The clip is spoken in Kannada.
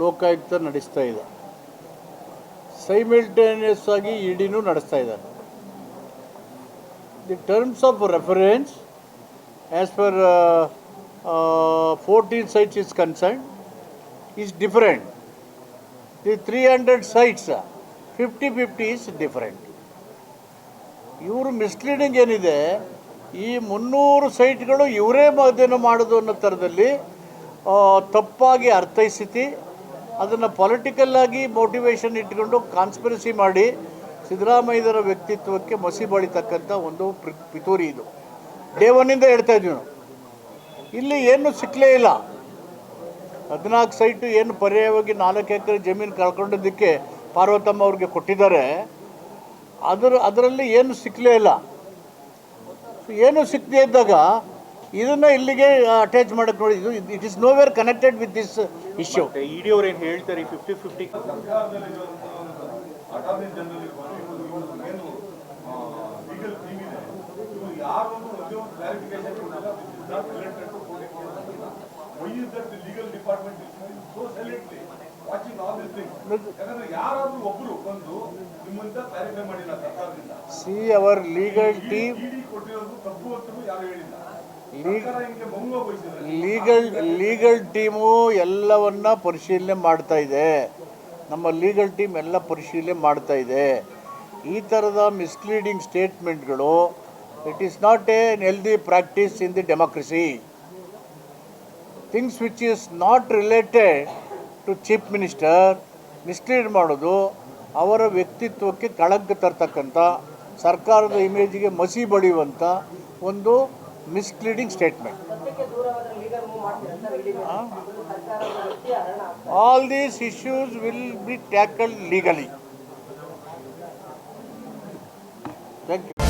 ಲೋಕಾಯುಕ್ತ ನಡೆಸ್ತಾ ಇದೆ. ಸೈಮಿಲ್ಟೇನಿಯಸ್ ಆಗಿ ಇಡಿನೂ ನಡೆಸ್ತಾ ಇದ್ದಾರೆ. The terms of reference as per fourteen sites is concern is different the three hundred sites fifty fifty is different ಇವರು ಮಿಸ್ಲೀಡಿಂಗ್ ಏನಿದೆ, ಈ ಮುನ್ನೂರು ಸೈಟ್ಗಳು ಇವರೇ ಅಧ್ಯಯನ ಮಾಡೋದು ಅನ್ನೋ ಥರದಲ್ಲಿ ತಪ್ಪಾಗಿ ಅರ್ಥೈಸಿತಿ, ಅದನ್ನು ಪೊಲಿಟಿಕಲ್ ಆಗಿ ಮೋಟಿವೇಶನ್ ಇಟ್ಕೊಂಡು ಕಾನ್ಸ್ಪಿರಸಿ ಮಾಡಿ ಸಿದ್ದರಾಮಯ್ಯರ ವ್ಯಕ್ತಿತ್ವಕ್ಕೆ ಮಸಿ ಬಳಿತಕ್ಕಂಥ ಒಂದು ಪಿತೂರಿ ಇದು. ಡೇ ಒನ್ನಿಂದ ಹೇಳ್ತಾ ಇದ್ವಿ ನಾವು. ಇಲ್ಲಿ ಏನು ಸಿಕ್ಕಲೇ ಇಲ್ಲ. ಹದಿನಾಲ್ಕು ಸೈಟು ಏನು ಪರ್ಯಾಯವಾಗಿ ನಾಲ್ಕು ಎಕರೆ ಜಮೀನು ಕಳ್ಕೊಂಡಿದ್ದಕ್ಕೆ ಪಾರ್ವತಮ್ಮ ಅವ್ರಿಗೆ ಕೊಟ್ಟಿದ್ದಾರೆ. ಅದರ, ಅದರಲ್ಲಿ ಏನು ಸಿಕ್ಕಲೇ ಇಲ್ಲ. ಏನು ಸಿಕ್ಕದೇ ಇದ್ದಾಗ ಇದನ್ನು ಇಲ್ಲಿಗೆ ಅಟ್ಯಾಚ್ ಮಾಡಕ್ ನೋಡಿ ಇದು it is nowhere connected with this issue ED ಅವ್ರು ಏನು ಹೇಳ್ತಾರೆ fifty fifty see our legal team legal legal team ಎಲ್ಲವನ್ನ ಪರಿಶೀಲನೆ ಮಾಡ್ತಾ ಇದೆ. ನಮ್ಮ ಲೀಗಲ್ ಟೀಮ್ ಎಲ್ಲ ಪರಿಶೀಲನೆ ಮಾಡ್ತಾ ಇದೆ. ಈ ಥರದ misleading ಸ್ಟೇಟ್ಮೆಂಟ್ಗಳು it is not a healthy practice in the democracy things which is not related to chief minister mislead ಮಾಡೋದು, ಅವರ ವ್ಯಕ್ತಿತ್ವಕ್ಕೆ ಕಳಂಕ ತರ್ತಕ್ಕಂಥ ಸರ್ಕಾರದ ಇಮೇಜಿಗೆ ಮಸಿ ಬಳಿಯುವಂಥ ಒಂದು Misleading statement all these issues will be tackled legally. Thank you.